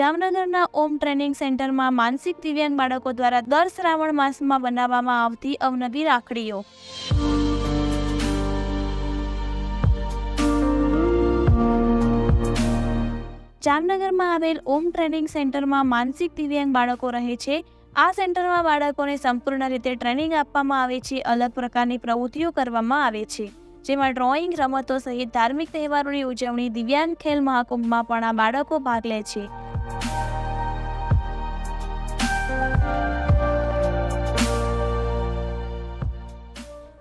જામનગરના ઓમ ટ્રેનિંગ સેન્ટરમાં માનસિક દિવ્યાંગ બાળકો દ્વારા દર શ્રાવણ માસમાં બનાવવામાં આવતી અવનવી રાખડીઓ. જામનગરમાં આવેલ ઓમ ટ્રેનિંગ સેન્ટરમાં માનસિક દિવ્યાંગ બાળકો રહે છે. આ સેન્ટરમાં બાળકોને સંપૂર્ણ રીતે ટ્રેનિંગ આપવામાં આવે છે. અલગ પ્રકારની પ્રવૃત્તિઓ કરવામાં આવે છે. જેમાં ડ્રોઈંગ, રમતો સહિત ધાર્મિક તહેવારોની ઉજવણી, દિવ્યાંગ ખેલ મહાકુંભમાં પણ આ બાળકો ભાગ લે છે.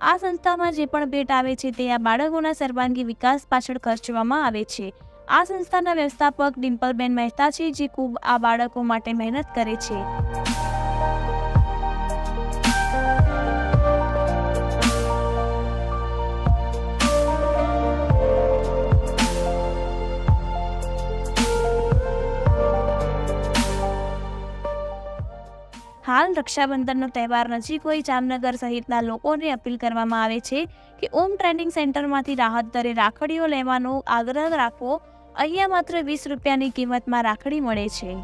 આ સંસ્થામાં જે પણ ભેટ આવે છે તે આ બાળકોના સર્વાંગી વિકાસ પાછળ ખર્ચવામાં આવે છે. આ સંસ્થાના વ્યવસ્થાપક ડિમ્પલબેન મહેતા છે, જે ખૂબ આ બાળકો માટે મહેનત કરે છે. હાલ રક્ષાબંધનનો તહેવાર નજીક હોય જામનગર સહિતના લોકોને અપીલ કરવામાં આવે છે કે ઓમ ટ્રેનિંગ સેન્ટરમાંથી રાહત દરે રાખડીઓ લેવાનો આગ્રહ રાખવો. અહીંયા માત્ર વીસ રૂપિયાની કિંમતમાં રાખડી મળે છે.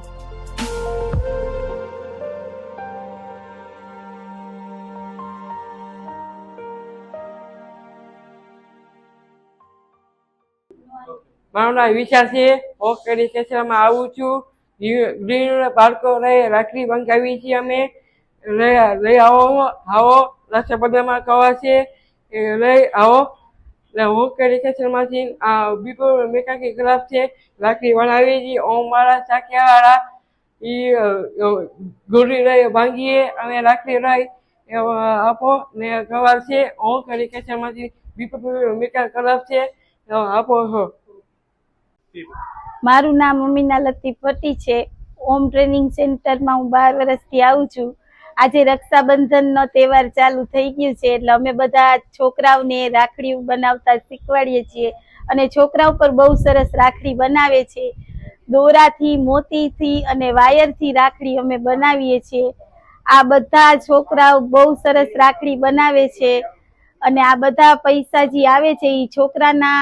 મારું નામ વિશાલ છે. હું કેડી સ્ટેશનમાં આવું છું. ગ્રીન બાળકો રાખડી બંધાવી છીએ અમે. લઈ આવો આવો, રક્ષાબંધનમાં કવા છે. એ લઈ આવો. હું એડ્યુકેશનમાંથી આ બીપો મેકાકી ક્લાસ છે? રાખડી બનાવી છીએ ઓમ મારા ચાકિયાવાળા એ ગોળી લઈ ભાંગીએ, અમે રાખડી લઈ આપો, ને કવાર છે. હોક એડ્યુકેશનમાંથી બીપો મેકા ક્લાસ છે? આપો છો મારું નામ અમીના લતીફ ભટ્ટી છે. હોમ ટ્રેનિંગ સેન્ટરમાં હું બાર વર્ષથી આવું છું. આજે રક્ષાબંધનનો તહેવાર ચાલુ થઈ ગયો છે, એટલે અમે બધા છોકરાઓને રાખડી બનાવતા શીખવાડીએ છીએ અને છોકરાઓ પર બહુ સરસ રાખડી બનાવે છે. દોરાથી, મોતીથી અને વાયરથી રાખડી અમે બનાવીએ છીએ. આ બધા છોકરાઓ બહુ સરસ રાખડી બનાવે છે અને આ બધા પૈસા જે આવે છે એ છોકરાના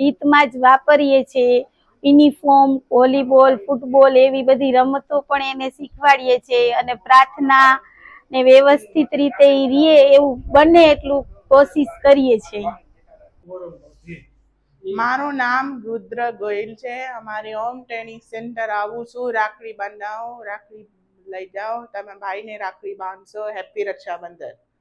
હિતમાં જ વાપરીએ છીએ. યુનિફોર્મ, વોલીબોલ, ફૂટબોલ એવી બધી રમતો પણ એને શીખવાડીએ છીએ અને પ્રાર્થના ને વ્યવસ્થિત રીતે રીએ એવું બને એટલું કોશિશ કરીએ છીએ. મારું નામ રુદ્ર ગોયલ છે. અમારે હોમ ટ્રેનિંગ સેન્ટર આવું છું. રાખડી બંધાવો, રાખડી લઈ જાઓ. તમે ભાઈને રાખડી બાંધશો. હેપી રક્ષાબંધન.